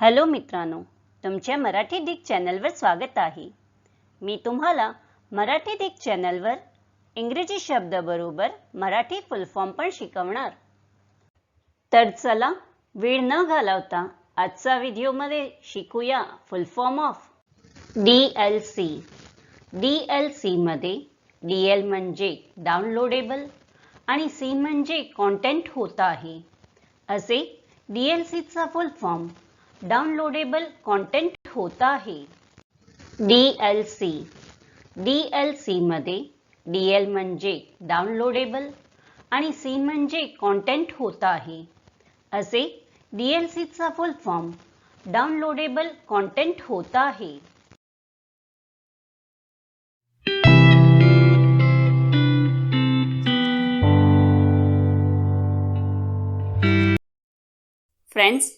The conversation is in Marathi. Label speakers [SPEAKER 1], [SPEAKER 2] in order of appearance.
[SPEAKER 1] हॅलो मित्रांनो तुमच्या मराठी डिक चॅनलवर स्वागत आहे. मी तुम्हाला मराठी डिक चॅनलवर इंग्रजी शब्दाबरोबर मराठी फुल फॉर्म पण शिकवणार. तर चला वेळ न घालवता आजचा व्हिडिओमध्ये शिकूया full form of D L C D L सीमध्ये डी एल म्हणजे डाउनलोडेबल आणि सी म्हणजे कॉन्टेंट होता आहे. असे डी एल सीचा फुल फॉर्म डाउनलोडेबल कॉन्टेंट होता आहे. D L C D L सीमध्ये डी एल म्हणजे डाउनलोडेबल आणि सी म्हणजे कॉन्टेंट होता आहे. असे डी एल सीचा फुल फॉर्म डाउनलोडेबल कॉन्टेंट होता आहे. फ्रेंड्स